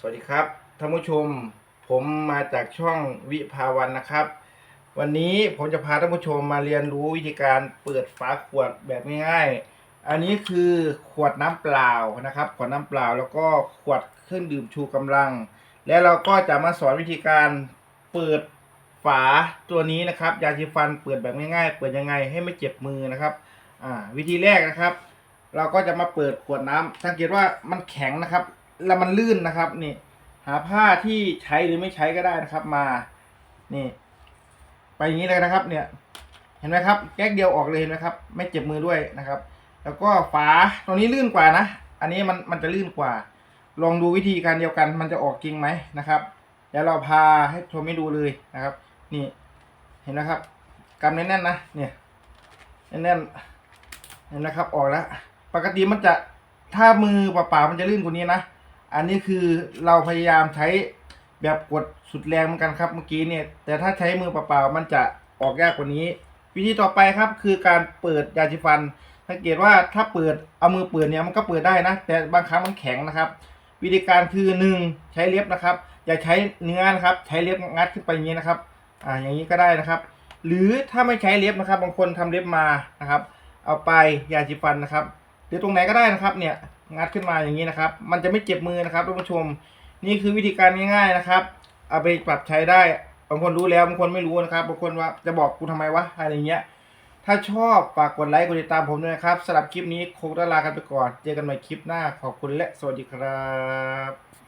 สวัสดีครับท่านผู้ชมผมมาจากช่องวิภาวันนะครับ วันนี้ผมจะพาท่านผู้ชมมาเรียนรู้วิธีการเปิดฝาขวดแบบง่ายๆอันนี้คือขวดน้ำเปล่านะครับ ขวดน้ำเปล่าแล้วก็ขวดเครื่องดื่มชูกำลัง แล้วเราก็จะมาสอนวิธีการเปิดฝาตัวนี้นะครับ ยาสีฟันเปิดแบบง่ายๆ เปิดยังไงให้ไม่เจ็บมือนะครับวิธีแรกนะครับ เราก็จะมาเปิดขวดน้ำสังเกตว่ามันแข็งนะครับ แล้วมันลื่นนะครับนี่หาผ้าที่ใช้หรือไม่ใช้ก็ได้นะครับ มานี่ ไปอย่างนี้เลยนะครับ เนี่ย เห็นไหมครับ แก๊กเดียวออกเลยเห็นไหมครับ ไม่เจ็บมือด้วยนะครับ แล้วก็ฝาตรงนี้ลื่นกว่านะอันนี้มันมันจะลื่นกว่า ลองดูวิธีการเดียวกัน มันจะออกจริงไหมนะครับเดี๋ยวเราพาให้ชมให้ดูเลยนะครับ นี่ เห็นนะครับกำแน่นๆนะเนี่ยแน่นๆเห็นนะครับ ออกแล้วปกติมันจะถ้ามือเปล่าๆมันจะลื่นกว่านี้นะ อันนี้คือเราพยายามใช้แบบกดสุดแรงเหมือนกันครับเมื่อกี้เนี่ย แต่ถ้าใช้มือเปล่าๆมันจะออกยากกว่านี้ วิธีต่อไปครับคือการเปิดยาสีฟัน สังเกตว่าถ้าเปิดเอามือเปิดเนี่ยมันก็เปิดได้นะ แต่บางครั้งมันแข็งนะครับ วิธีการคือหนึ่งใช้เล็บนะครับ อย่าใช้เนื้อนะครับ ใช้เล็บงัดขึ้นไปอย่างนี้นะครับอ่าอย่างนี้ก็ได้นะครับ หรือถ้าไม่ใช้เล็บนะครับ บางคนทำเล็บมานะครับ เอาไปยาสีฟันนะครับหรือตรงไหนก็ได้นะครับเนี่ย งัดขึ้นมาอย่างนี้นะครับ มันจะไม่เจ็บมือนะครับท่านผู้ชม นี่คือวิธีการง่ายๆนะครับ เอาไปปรับใช้ได้บางคนรู้แล้วบางคนไม่รู้นะครับบางคนว่าจะบอกกูทำไมวะอะไรเงี้ย ถ้าชอบฝากกดไลค์กดติดตามผมด้วยนะครับสำหรับคลิปนี้คงต้องลากันไปก่อน เจอกันใหม่คลิปหน้าขอบคุณและสวัสดีครับ